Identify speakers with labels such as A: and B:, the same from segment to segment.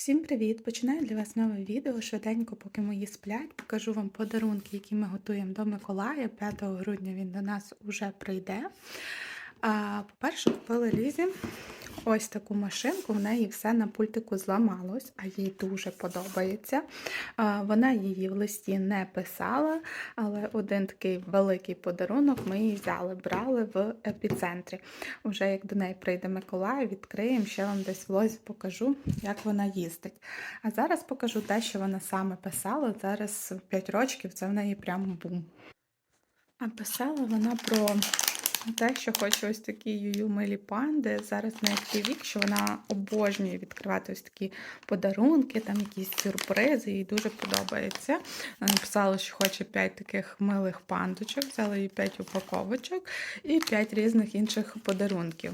A: Всім привіт! Починаю для вас нове відео. Швиденько, поки мої сплять, покажу вам подарунки, які ми готуємо до Миколая. 5 грудня він до нас уже прийде. По-перше, купили Лізі ось таку машинку. В неї все на пультику зламалось, а їй дуже подобається. Вона її в листі не писала, але один такий великий подарунок ми її взяли, брали в епіцентрі. Вже як до неї прийде Миколай, відкриємо, ще вам десь в лозі покажу, як вона їздить. А зараз покажу те, що вона саме писала. Зараз 5 років це в неї прямо бум. А писала вона про те, що хоче ось такі юю милі панди. Зараз неї такий вік, що вона обожнює відкривати ось такі подарунки, там якісь сюрпризи, їй дуже подобається. Написала, що хоче 5 таких милих пандочок, взяла їй 5 упаковочок і 5 різних інших подарунків.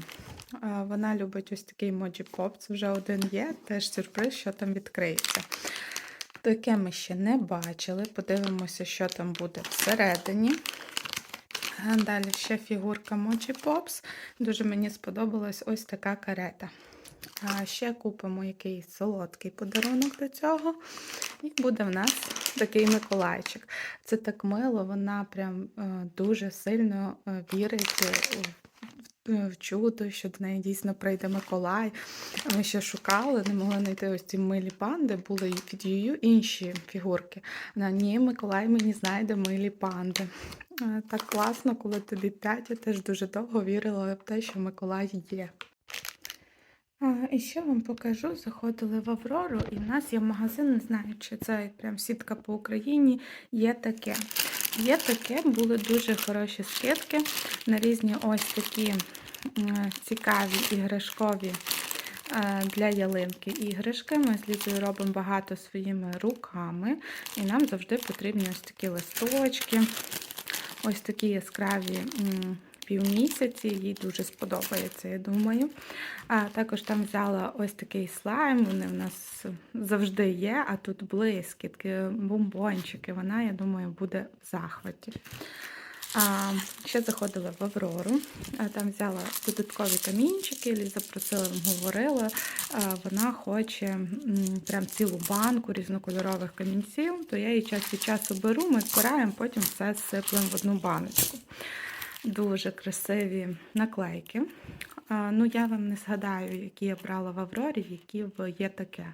A: Вона любить ось такий моджі поп, це вже один є, теж сюрприз, що там відкриється. Таке ми ще не бачили. Подивимося, що там буде всередині. Далі ще фігурка Mochi Pops. Дуже мені сподобалась ось така карета. А ще купимо якийсь солодкий подарунок до цього. І буде в нас такий Миколайчик. Це так мило, вона прям е, дуже сильно е, вірить в, чудо, що до неї дійсно прийде Миколай. Ми ще шукали, не могли знайти ось ці милі панди, були від Юю інші фігурки. Вона ні, Миколай мені знайде милі панди. Е, Так класно, коли тобі 5, я теж дуже довго вірила в те, що Миколай є. А, І ще вам покажу, заходили в Аврору, і в нас є магазин, не знаю, чи це прям сітка по Україні, є таке. Є таке, були дуже хороші скидки на різні ось такі цікаві іграшкові е, для ялинки іграшки. Ми з Лізою робимо багато своїми руками, і нам завжди потрібні ось такі листочки, ось такі яскраві півмісяці, їй дуже сподобається, я думаю. А також там взяла ось такий слайм, вони в нас завжди є, а тут блискітки, бомбончики. Вона, я думаю, буде в захваті. Ще заходила в Аврору, там взяла додаткові камінчики, Ліза про це вам говорила. Вона хоче прям цілу банку різнокольорових камінців, то я її час від часу беру, ми збираємо, потім все сиплемо в одну баночку. Дуже красиві наклейки. Ну, я вам не згадаю, які я брала в Аврорі, які є таке.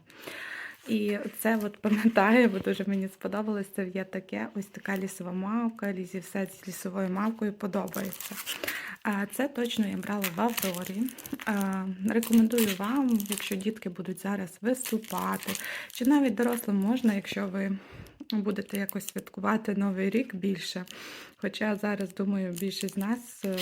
A: І це от пам'ятаю, бо дуже мені сподобалось, це є таке, ось така лісова мавка, лізі все з лісовою мавкою подобається. Це точно я брала в Аврорі. Рекомендую вам, якщо дітки будуть зараз виступати, чи навіть дорослим можна, якщо ви будете якось святкувати Новий рік більше. Хоча зараз, думаю, більшість з нас, е,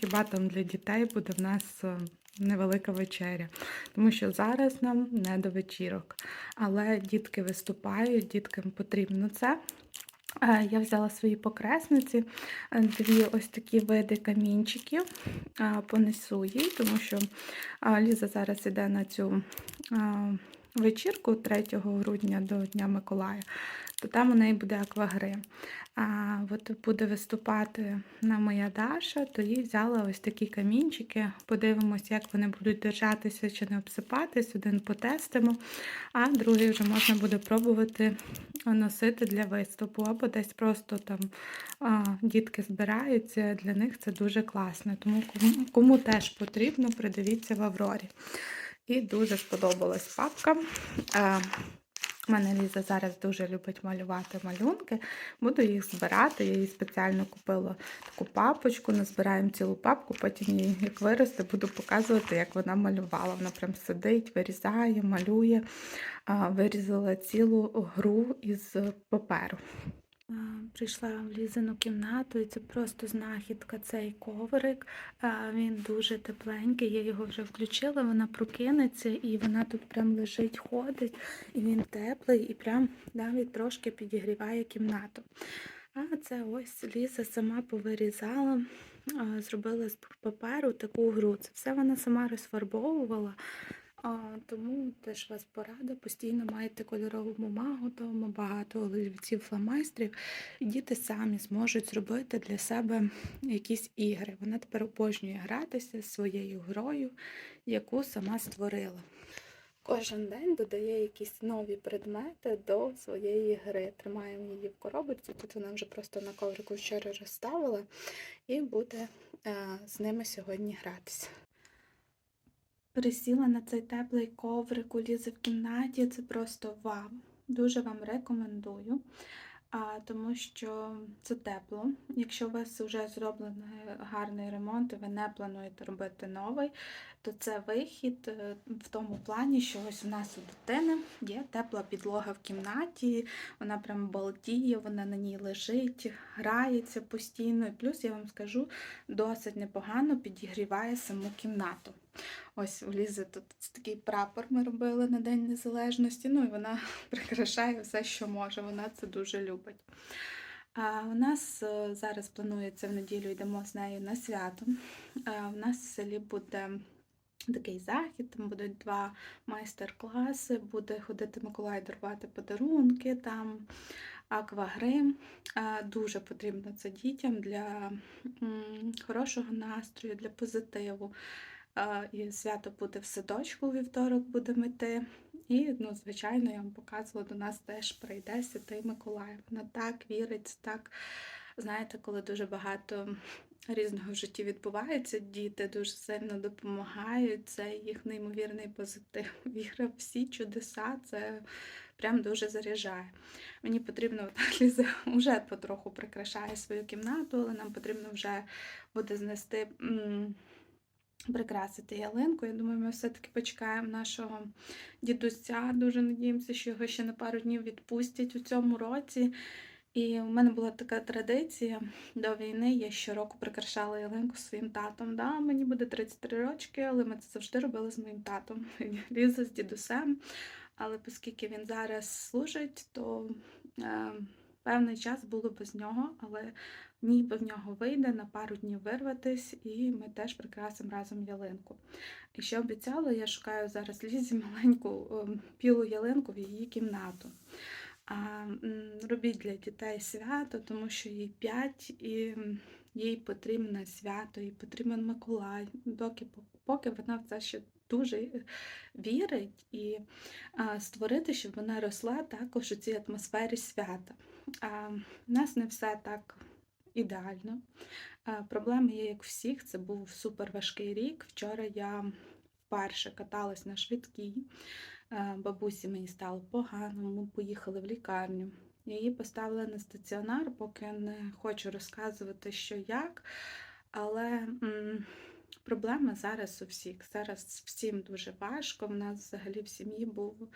A: хіба там для дітей буде в нас е, невелика вечеря. Тому що зараз нам не до вечірок. Але дітки виступають, діткам потрібно це. Е, Я взяла свої покресниці, е, дві ось такі види камінчиків, е, понесу їй, тому що Ліза зараз іде на цю вечірку 3 грудня до Дня Миколая, то там у неї буде аквагрим. А от буде виступати на моя Даша, то їй взяла ось такі камінчики. Подивимось, як вони будуть держатися чи не обсипатись. Один потестимо, а другий вже можна буде пробувати носити для виступу, або десь просто там дітки збираються. Для них це дуже класно. Тому кому, кому теж потрібно, придивіться в Аврорі. І дуже сподобалась папка. У мене Ліза зараз дуже любить малювати малюнки. Буду їх збирати. Я їй спеціально купила таку папочку, назбираємо цілу папку, потім її, як виросте, буду показувати, як вона малювала. Вона прям сидить, вирізає, малює. Вирізала цілу гру із паперу. Прийшла в Лізину кімнату, і це просто знахідка цей коврик. Він дуже тепленький. Я його вже включила, вона прокинеться, і вона тут прям лежить, ходить, і він теплий, і прям навіть трошки підігріває кімнату. А це ось Ліза сама повирізала, зробила з паперу таку гру. Це все вона сама розфарбовувала. Тому теж вас порада. Постійно маєте кольорову бумагу вдома, багато олівців, фломастерів, і діти самі зможуть зробити для себе якісь ігри. Вона тепер обожнює гратися своєю грою, яку сама створила. кожен день додає якісь нові предмети до своєї гри. Тримаємо її в коробочці. Тут вона вже просто на коврику вчора розставила і буде е, з ними сьогодні гратися. Присіла на цей теплий коврик у Лізи в кімнаті. Це просто вау. Дуже вам рекомендую, тому що це тепло. Якщо у вас вже зроблений гарний ремонт, і ви не плануєте робити новий, то це вихід е, в тому плані, що ось у нас у дитини є тепла підлога в кімнаті, вона прям балдіє, вона на ній лежить, грається постійно. І плюс я вам скажу, досить непогано підігріває саму кімнату. Ось у Лізи тут такий прапор ми робили на День Незалежності. Ну і вона прикрашає все, що може. Вона це дуже любить. А у нас е, зараз планується в неділю йдемо з нею на свято. У нас в селі буде такий захід, там будуть два майстер-класи, буде ходити Миколай дарувати подарунки, там аквагрим. А, Дуже потрібно це дітям для хорошого настрою, для позитиву. І свято буде в садочку вівторок будемо йти. І, ну, звичайно, я вам показувала, до нас теж прийде Святий Миколай. Вона так вірить, так, знаєте, коли дуже багато різного в житті відбувається, діти дуже сильно допомагають. Це їх неймовірний позитив. Віра всі чудеса, це прям дуже заряджає. Мені потрібно, от Ліза вже потроху прикрашає свою кімнату, але нам потрібно вже буде знести. прикрасити ялинку. Я думаю, ми все-таки почекаємо нашого дідуся. Дуже надіємося, що його ще на пару днів відпустять у цьому році. І у мене була така традиція до війни. Я щороку прикрашала ялинку своїм татом. Да, мені буде 33 рочки, але ми це завжди робили з моїм татом. Ліза з дідусем. Але оскільки він зараз служить, то е, певний час було без нього, але ніби в нього вийде на пару днів вирватись, і ми теж прикрасимо разом ялинку. І ще обіцяла, я шукаю зараз Лізі маленьку ем, білу ялинку в її кімнату. Робіть для дітей свято, тому що їй 5 і їй потрібне свято, їй потрібен Миколай, доки поки вона в це ще дуже е, вірить і а, створити, щоб вона росла також у цій атмосфері свята. А, У нас не все так ідеально. А, Проблеми є, як всіх. Це був супер важкий рік. Вчора я вперше каталась на швидкій. Е, Бабусі мені стало погано, ми поїхали в лікарню. Її поставили на стаціонар, поки не хочу розказувати, що як. Але проблема зараз у всіх. Зараз всім дуже важко. У нас взагалі в сім'ї був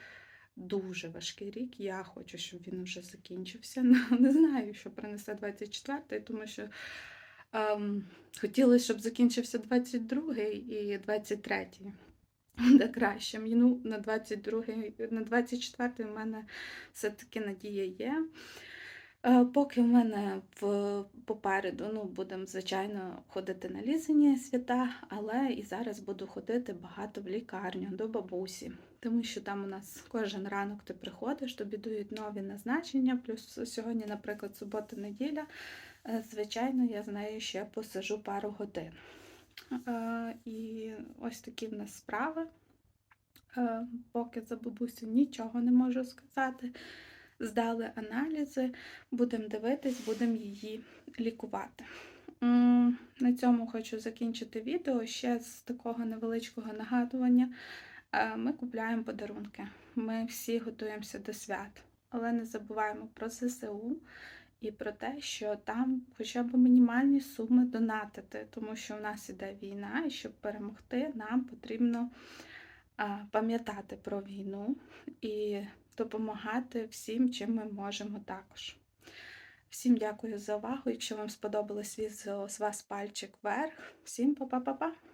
A: дуже важкий рік. Я хочу, щоб він вже закінчився. Ну, Не знаю, що принесе 24-й, тому що ем, хотілося, щоб закінчився 22-й і 23-й. Буде краще. Мені, Ну, на 22-й, на 24-й в мене все-таки надія є. Е, Поки в мене в попереду ну, будемо, звичайно, ходити на лізені свята, але і зараз буду ходити багато в лікарню до бабусі, тому що там у нас кожен ранок ти приходиш, тобі дають нові назначення, плюс сьогодні, наприклад, субота-неділя, е, звичайно, я з нею ще посижу пару годин. Е, І ось такі в нас справи. Е, Поки за бабусю нічого не можу сказати. Здали аналізи, будемо дивитись, будемо її лікувати. На цьому хочу закінчити відео. Ще з такого невеличкого нагадування. Е, Ми купляємо подарунки. Ми всі готуємося до свят, але не забуваємо про ЗСУ і про те, що там хоча б мінімальні суми донатити, тому що в нас іде війна, і щоб перемогти, нам потрібно пам'ятати про війну і допомагати всім, чим ми можемо також. Всім дякую за увагу. Якщо вам сподобалось відео, з вас пальчик вверх. Всім па-па-па-па!